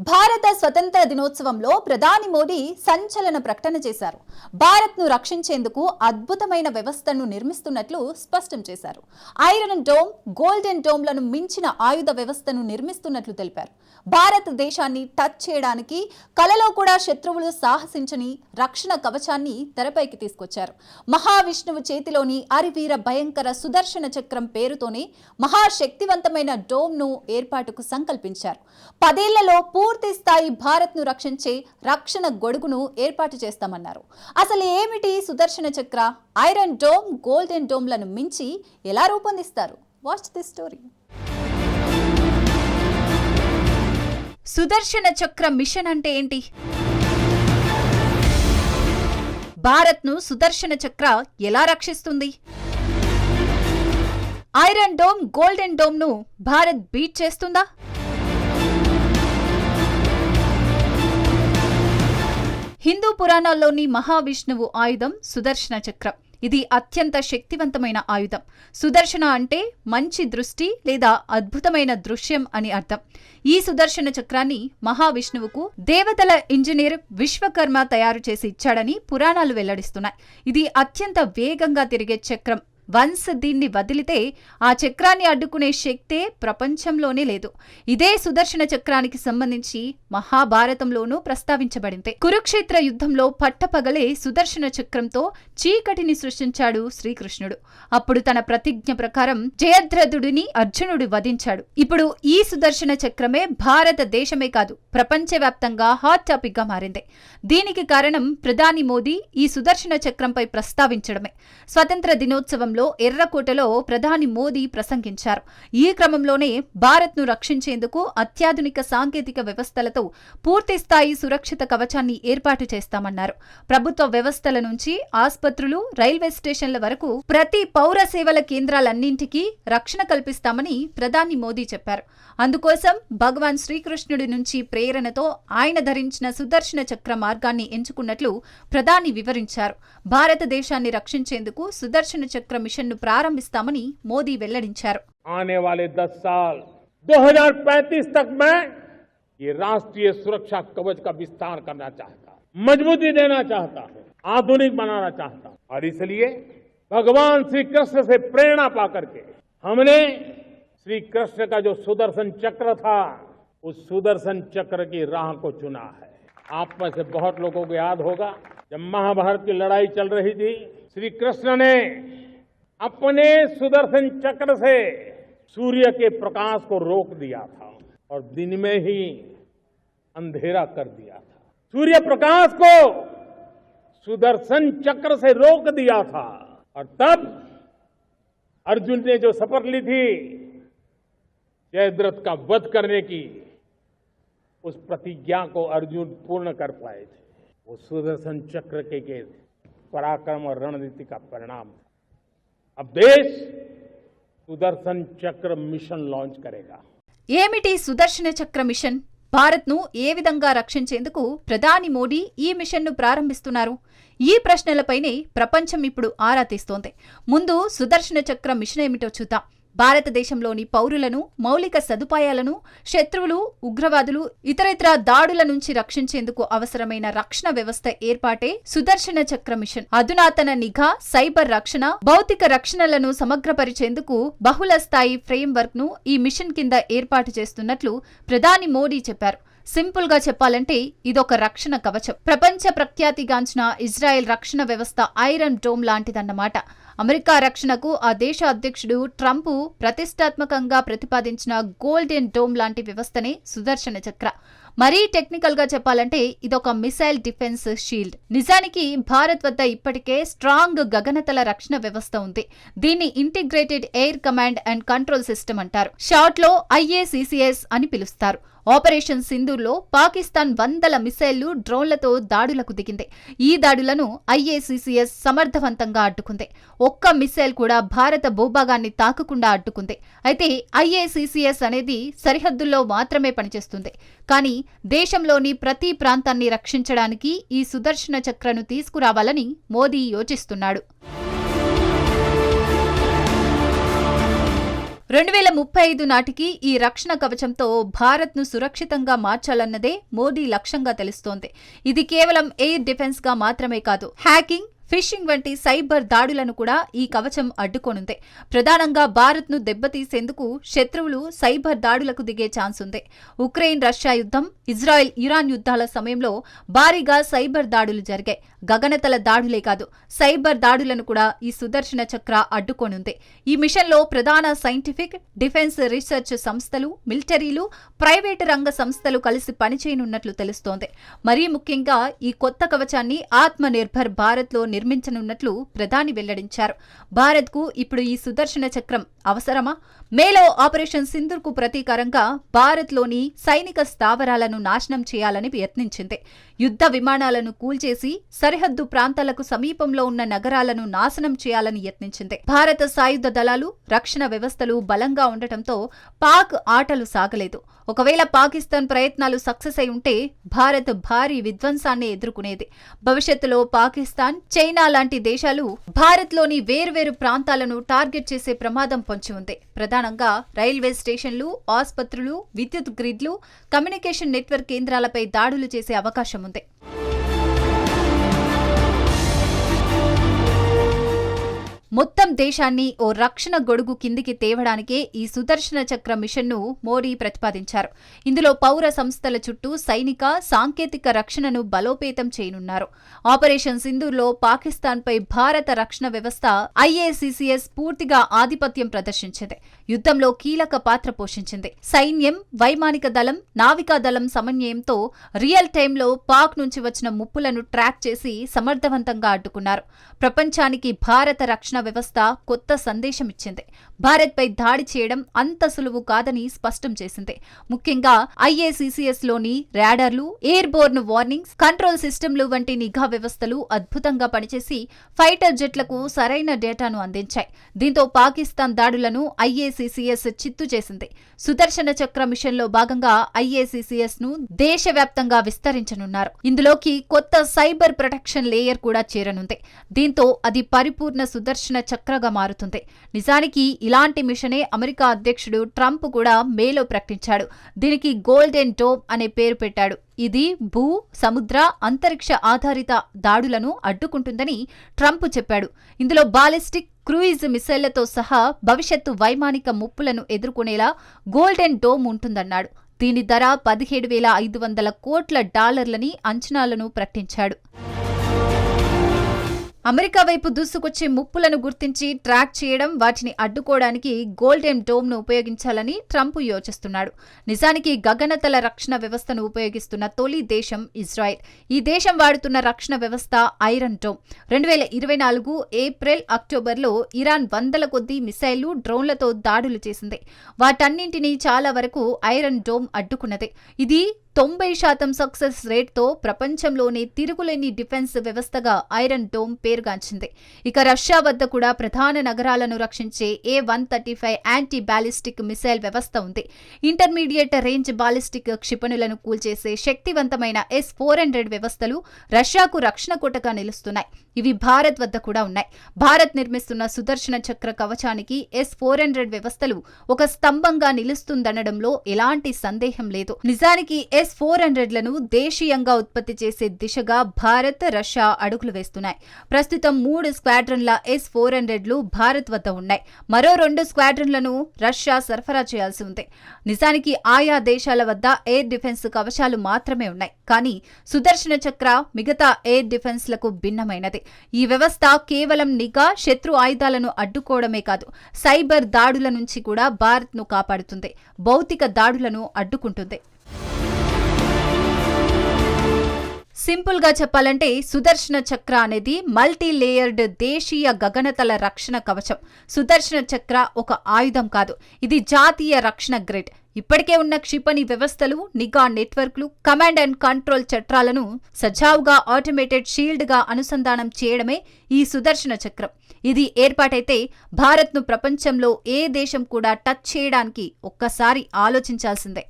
భారత స్వతంత్ర దినోత్సవంలో ప్రధాని మోడీ సంచలన ప్రకటన చేశారు. భారత్ను రక్షించేందుకు అద్భుతమైన వ్యవస్థను నిర్మిస్తున్నట్లు స్పష్టం చేశారు. ఐరన్ డోమ్ గోల్డెన్ డోమ్లను మించిన ఆయుధ వ్యవస్థను నిర్మిస్తున్నట్లు తెలిపారు. భారతదేశాన్ని టచ్ చేయడానికి కలలో కూడా శత్రువులు సాహసించని రక్షణ కవచాన్ని తెరపైకి తీసుకొచ్చారు. మహావిష్ణువు చేతిలోని అరివీర భయంకర సుదర్శన చక్రం పేరుతోనే మహాశక్తివంతమైన డోమ్ను ఏర్పాటుకు సంకల్పించారు. పదేళ్ళలో పూర్తి పూర్తి స్థాయి భారత్ను రక్షించే రక్షణ గొడుగును ఏర్పాటు చేస్తామన్నారు. అసలు ఏమిటి Sudarshana Chakra? Iron dome golden డోమ్లను మించి ఎలా రూపొందిస్తారు? Watch the story Sudarshana Chakra mission అంటే ఏంటి? భారత్ను సుదర్శన చక్ర ఎలా రక్షిస్తుంది? ఐరన్ డోమ్ గోల్డెన్ డోమ్ను భారత్ బీట్ చేస్తుందా? హిందూ పురాణాల్లోని మహావిష్ణువు ఆయుధం సుదర్శన చక్రం. ఇది అత్యంత శక్తివంతమైన ఆయుధం. సుదర్శన అంటే మంచి దృష్టి లేదా అద్భుతమైన దృశ్యం అని అర్థం. ఈ సుదర్శన చక్రాన్ని మహావిష్ణువుకు దేవతల ఇంజనీర్ విశ్వకర్మ తయారు చేసి ఇచ్చాడని పురాణాలు వెల్లడిస్తున్నాయి. ఇది అత్యంత వేగంగా తిరిగే చక్రం. వన్స్ దీన్ని వదిలితే ఆ చక్రాన్ని అడ్డుకునే శక్తే ప్రపంచంలోనే లేదు. ఇదే సుదర్శన చక్రానికి సంబంధించి మహాభారతంలోనూ ప్రస్తావించబడింది. కురుక్షేత్ర యుద్ధంలో పట్టపగలే సుదర్శన చక్రంతో చీకటిని సృష్టించాడు శ్రీకృష్ణుడు. అప్పుడు తన ప్రతిజ్ఞ ప్రకారం జయద్రథుడిని అర్జునుడు వధించాడు. ఇప్పుడు ఈ సుదర్శన చక్రమే భారతదేశమే కాదు ప్రపంచవ్యాప్తంగా హాట్ టాపిక్గా మారింది. దీనికి కారణం ప్రధాని మోదీ ఈ సుదర్శన చక్రంపై ప్రస్తావించడమే. స్వతంత్ర దినోత్సవంలో ఎర్రకోటలో ప్రధాని మోదీ ప్రసంగించారు. ఈ క్రమంలోనే భారత్ను రక్షించేందుకు అత్యాధునిక సాంకేతిక వ్యవస్థలతో పూర్తి స్థాయి సురక్షిత కవచాన్ని ఏర్పాటు చేస్తామన్నారు. ప్రభుత్వ వ్యవస్థల నుంచి ఆసుపత్రులు రైల్వే స్టేషన్ల వరకు ప్రతి పౌర సేవల కేంద్రాలన్నింటికీ రక్షణ కల్పిస్తామని ప్రధాని మోదీ చెప్పారు. అందుకోసం భగవాన్ శ్రీకృష్ణుడి నుంచి ప్రేరణతో ఆయన ధరించిన సుదర్శన చక్ర మార్గాన్ని ఎంచుకున్నట్లు ప్రధాని వివరించారు. భారతదేశాన్ని రక్షించేందుకు సుదర్శన చక్ర మిషన్ను ప్రారంభిస్తామని మోదీ వెల్లడించారు आने वाले 10 साल 2035 तक मैं ये राष्ट्रीय सुरक्षा कवच का विस्तार करना चाहता हूं मजबूती देना चाहता हूं आधुनिक बनाना चाहता हूं और इसलिए भगवान श्री कृष्ण से प्रेरणा पा करके हमने श्री कृष्ण का जो सुदर्शन चक्र था उस सुदर्शन चक्र की राह को चुना है आप में से बहुत लोगों को याद होगा जब महाभारत की लड़ाई चल रही थी श्री कृष्ण ने अपने सुदर्शन चक्र से सूर्य के प्रकाश को रोक दिया था और दिन में ही अंधेरा कर दिया था। सूर्य प्रकाश को सुदर्शन चक्र से रोक दिया था। और तब अर्जुन ने जो शपथ ली थी जयद्रथ का वध करने की उस प्रतिज्ञा को अर्जुन पूर्ण कर पाए थे। वो सुदर्शन चक्र के, के पराक्रम और रणनीति का परिणाम था। अब देश सुदर्शन चक्र मिशन लॉन्च करेगा ఏమిటి సుదర్శన చక్ర మిషన్ భారత్ను ఏ విధంగా రక్షించేందుకు ప్రధాని మోడీ ఈ మిషన్ను ప్రారంభిస్తున్నారు ఈ ప్రశ్నలపైనే ప్రపంచం ఇప్పుడు ఆరా తీస్తోంది ముందు సుదర్శన చక్ర మిషన్ ఏమిటో చూద్దాం భారతదేశంలోని పౌరులను మౌలిక సదుపాయాలను శత్రువులు ఉగ్రవాదులు ఇతరితర దాడుల నుంచి రక్షించేందుకు అవసరమైన రక్షణ వ్యవస్థ ఏర్పాటే సుదర్శన చక్ర మిషన్. అధునాతన నిఘా సైబర్ రక్షణ భౌతిక రక్షణలను సమగ్రపరిచేందుకు బహుళ స్థాయి ఫ్రేమ్వర్క్ను ఈ మిషన్ కింద ఏర్పాటు చేస్తున్నట్లు ప్రధాని మోడీ చెప్పారు. సింపుల్గా చెప్పాలంటే ఇదొక రక్షణ కవచం. ప్రపంచ ప్రఖ్యాతిగాంచిన ఇజ్రాయెల్ రక్షణ వ్యవస్థ ఐరన్ డోమ్ లాంటిదన్నమాట. అమెరికా రక్షణకు ఆ దేశ అధ్యక్షుడు ట్రంప్ ప్రతిష్టాత్మకంగా ప్రతిపాదించిన గోల్డెన్ డోమ్ లాంటి వ్యవస్థనే సుదర్శన చక్ర. మరీ టెక్నికల్గా చెప్పాలంటే ఇదొక మిసైల్ డిఫెన్స్ షీల్డ్. నిజానికి భారత్ వద్ద ఇప్పటికే స్ట్రాంగ్ గగనతల రక్షణ వ్యవస్థ ఉంది. దీన్ని integrated air command and control system అంటారు. షార్ట్లో ఐఏసీసీఎస్ అని పిలుస్తారు. ఆపరేషన్ సింధూర్లో పాకిస్తాన్ వందల మిసైళ్ళు డ్రోన్లతో దాడులకు దిగింది. ఈ దాడులను ఐఏసీసీఎస్ సమర్థవంతంగా అడ్డుకుంది. ఒక్క మిసైల్ కూడా భారత భూభాగాన్ని తాకకుండా అడ్డుకుంది. అయితే ఐఏసీసీఎస్ అనేది సరిహద్దుల్లో మాత్రమే పనిచేస్తుంది. కానీ దేశంలోని ప్రతి ప్రాంతాన్ని రక్షించడానికి ఈ సుదర్శన చక్రను తీసుకురావాలని మోదీ యోచిస్తున్నాడు. రెండు వేల ముప్పై ఐదు నాటికి ఈ రక్షణ కవచంతో భారత్ను సురక్షితంగా మార్చాలన్నదే మోడీ లక్ష్యంగా తెలుస్తోంది. ఇది కేవలం ఎయిర్ డిఫెన్స్గా మాత్రమే కాదు హ్యాకింగ్ ఫిషింగ్ వంటి సైబర్ దాడులను కూడా ఈ కవచం అడ్డుకోనుంది. ప్రధానంగా భారత్ను దెబ్బతీసేందుకు శత్రువులు సైబర్ దాడులకు దిగే ఛాన్స్ ఉంది. ఉక్రెయిన్ రష్యా యుద్ధం ఇజ్రాయెల్ ఇరాన్ యుద్ధాల సమయంలో భారీగా సైబర్ దాడులు జరిగాయి. గగనతల దాడులే కాదు సైబర్ దాడులను కూడా ఈ సుదర్శన చక్ర అడ్డుకోనుంది. ఈ మిషన్లో ప్రధాన సైంటిఫిక్ డిఫెన్స్ రీసెర్చ్ సంస్థలు మిలిటరీలు ప్రైవేటు రంగ సంస్థలు కలిసి పనిచేయనున్నట్లు తెలుస్తోంది. మరీ ముఖ్యంగా ఈ కొత్త కవచాన్ని ఆత్మ నిర్భర్ భారత్లో నిర్మించనున్నట్లు ప్రధాని వెల్లడించారు. భారత్కు ఇప్పుడు ఈ సుదర్శన చక్రం అవసరమా? మేలో ఆపరేషన్ సింధుర్కు ప్రతీకారంగా భారత్లోని సైనిక స్థావరాలను నాశనం చేయాలని యత్నించింది యుద్ధ విమానాలను కూల్చేసి సరిహద్దు ప్రాంతాలకు సమీపంలో ఉన్న నగరాలను నాశనం చేయాలని యత్నించింది. భారత సాయుధ దళాలు రక్షణ వ్యవస్థలు బలంగా ఉండటంతో పాక్ ఆటలు సాగలేదు. ఒకవేళ పాకిస్తాన్ ప్రయత్నాలు సక్సెస్ అయి ఉంటే భారత్ భారీ విధ్వంసాన్ని ఎదుర్కొనేది. భవిష్యత్తులో పాకిస్తాన్ చైనా లాంటి దేశాలు భారత్లోని వేర్వేరు ప్రాంతాలను టార్గెట్ చేసే ప్రమాదం పొంచి ఉంది. ప్రధానంగా రైల్వే స్టేషన్లు ఆసుపత్రులు విద్యుత్ గ్రిడ్లు కమ్యూనికేషన్ నెట్వర్క్ కేంద్రాలపై దాడులు చేసే అవకాశం ఉంది. మొత్తం దేశాన్ని ఓ రక్షణ గొడుగు కిందికి తేవడానికే ఈ సుదర్శన చక్ర మిషన్ను మోడీ ప్రతిపాదించారు. ఇందులో పౌర సంస్థల చుట్టూ సైనిక సాంకేతిక రక్షణను బలోపేతం చేయనున్నారు. ఆపరేషన్ సింధూర్లో పాకిస్తాన్పై భారత రక్షణ వ్యవస్థ ఐఏసీసీఎస్ పూర్తిగా ఆధిపత్యం ప్రదర్శించింది. యుద్ధంలో కీలక పాత్ర పోషించింది. సైన్యం వైమానిక దళం నావికా దళం సమన్వయంతో రియల్ టైంలో పాక్ నుంచి వచ్చిన ముప్పులను ట్రాక్ చేసి సమర్థవంతంగా అడ్డుకున్నారు. ప్రపంచానికి భారత రక్షణ వ్యవస్థ కొత్త సందేశం ఇచ్చింది భారత్పై దాడి చేయడం అంత సులువు కాదని స్పష్టం చేసింది. ముఖ్యంగా ఐఏసీసీఎస్లోని ర్యాడర్లు ఎయిర్ బోర్న్ వార్నింగ్స్ కంట్రోల్ సిస్టమ్లు వంటి నిఘా వ్యవస్థలు అద్భుతంగా పనిచేసి ఫైటర్ జెట్లకు సరైన డేటాను అందించాయి. దీంతో పాకిస్తాన్ దాడులను ఐఏసీసీఎస్ చిత్తు చేసింది. సుదర్శన చక్ర మిషన్లో భాగంగా ఐఏసీసీఎస్ను దేశవ్యాప్తంగా విస్తరించనున్నారు. ఇందులోకి కొత్త సైబర్ ప్రొటెక్షన్ లేయర్ కూడా చేరనుంది. దీంతో అది పరిపూర్ణ సుదర్శన చక్రగా మారుతుంది. నిజానికి ఇలాంటి మిషనే అమెరికా అధ్యక్షుడు ట్రంప్ కూడా మేలో ప్రకటించాడు. దీనికి గోల్డెన్ డోమ్ అనే పేరు పెట్టాడు. ఇది భూ సముద్ర అంతరిక్ష ఆధారిత దాడులను అడ్డుకుంటుందని ట్రంప్ చెప్పాడు. ఇందులో బాలిస్టిక్ క్రూయిజ్ మిసైళ్ళతో సహా భవిష్యత్తు వైమానిక ముప్పులను ఎదుర్కొనేలా గోల్డెన్ డోమ్ ఉంటుందన్నాడు. దీని ధర పదిహేడు వేల ఐదు వందల కోట్ల డాలర్లని అంచనాలను ప్రకటించాడు. అమెరికా వైపు దూసుకొచ్చే ముప్పులను గుర్తించి ట్రాక్ చేయడం వాటిని అడ్డుకోవడానికి గోల్డెన్ డోమ్ను ఉపయోగించాలని ట్రంప్ యోచిస్తున్నాడు. నిజానికి గగనతల రక్షణ వ్యవస్థను ఉపయోగిస్తున్న తొలి దేశం ఇజ్రాయెల్. ఈ దేశం వాడుతున్న రక్షణ వ్యవస్థ ఐరన్ డోమ్. రెండు వేల ఇరవై నాలుగు ఏప్రిల్ అక్టోబర్లో ఇరాన్ వందల కొద్దీ మిసైళ్ళు డ్రోన్లతో దాడులు చేసింది. వాటన్నింటినీ చాలా వరకు ఐరన్ డోమ్ అడ్డుకున్నది. ఇది తొంభై శాతం సక్సెస్ రేట్తో ప్రపంచంలోనే తిరుగులేని డిఫెన్స్ వ్యవస్థగా ఐరన్ డోమ్ పేరుగాంచింది. ఇక రష్యా వద్ద కూడా ప్రధాన నగరాలను రక్షించే A one thirty five anti ballistic missile వ్యవస్థ ఉంది. ఇంటర్మీడియట్ రేంజ్ బాలిస్టిక్ క్షిపణులను కూల్చేసే శక్తివంతమైన ఎస్ ఫోర్ హండ్రెడ్ వ్యవస్థలు రష్యాకు రక్షణ కోటగా నిలుస్తున్నాయి. ఇవి భారత్ వద్ద కూడా ఉన్నాయి. భారత్ నిర్మిస్తున్న సుదర్శన చక్ర కవచానికి ఎస్ ఫోర్ హండ్రెడ్ వ్యవస్థలు ఒక స్తంభంగా నిలుస్తుందనడంలో ఎలాంటి సందేహం లేదు. నిజానికి ఎస్ ఫోర్ హండ్రెడ్లను దేశీయంగా ఉత్పత్తి చేసే దిశగా భారత్ రష్యా అడుగులు వేస్తున్నాయి. ప్రస్తుతం మూడు స్క్వాడ్రన్ల ఎస్ ఫోర్ హండ్రెడ్లు భారత్ వద్ద ఉన్నాయి. మరో రెండు స్క్వాడ్రన్లను రష్యా సరఫరా చేయాల్సి ఉంది. నిజానికి ఆయా దేశాల వద్ద ఎయిర్ డిఫెన్స్ కవచాలు మాత్రమే ఉన్నాయి. కానీ సుదర్శన చక్ర మిగతా ఎయిర్ డిఫెన్స్లకు భిన్నమైనది. ఈ వ్యవస్థ కేవలం నిఘా శత్రు ఆయుధాలను అడ్డుకోవడమే కాదు సైబర్ దాడుల నుంచి కూడా భారత్ను కాపాడుతుంది. భౌతిక దాడులను అడ్డుకుంటుంది. సింపుల్గా చెప్పాలంటే సుదర్శన చక్ర అనేది మల్టీ లేయర్డ్ దేశీయ గగనతల రక్షణ కవచం. సుదర్శన చక్ర ఒక ఆయుధం కాదు. ఇది జాతీయ రక్షణ గ్రిడ్. ఇప్పటికే ఉన్న క్షిపణి వ్యవస్థలు నిఘా నెట్వర్క్లు కమాండ్ అండ్ కంట్రోల్ చట్రాలను సజావుగా ఆటోమేటెడ్ షీల్డ్గా అనుసంధానం చేయడమే ఈ సుదర్శన చక్రం. ఇది ఏర్పాటైతే భారత్ను ప్రపంచంలో ఏ దేశం కూడా టచ్ చేయడానికి ఒక్కసారి ఆలోచించాల్సిందే.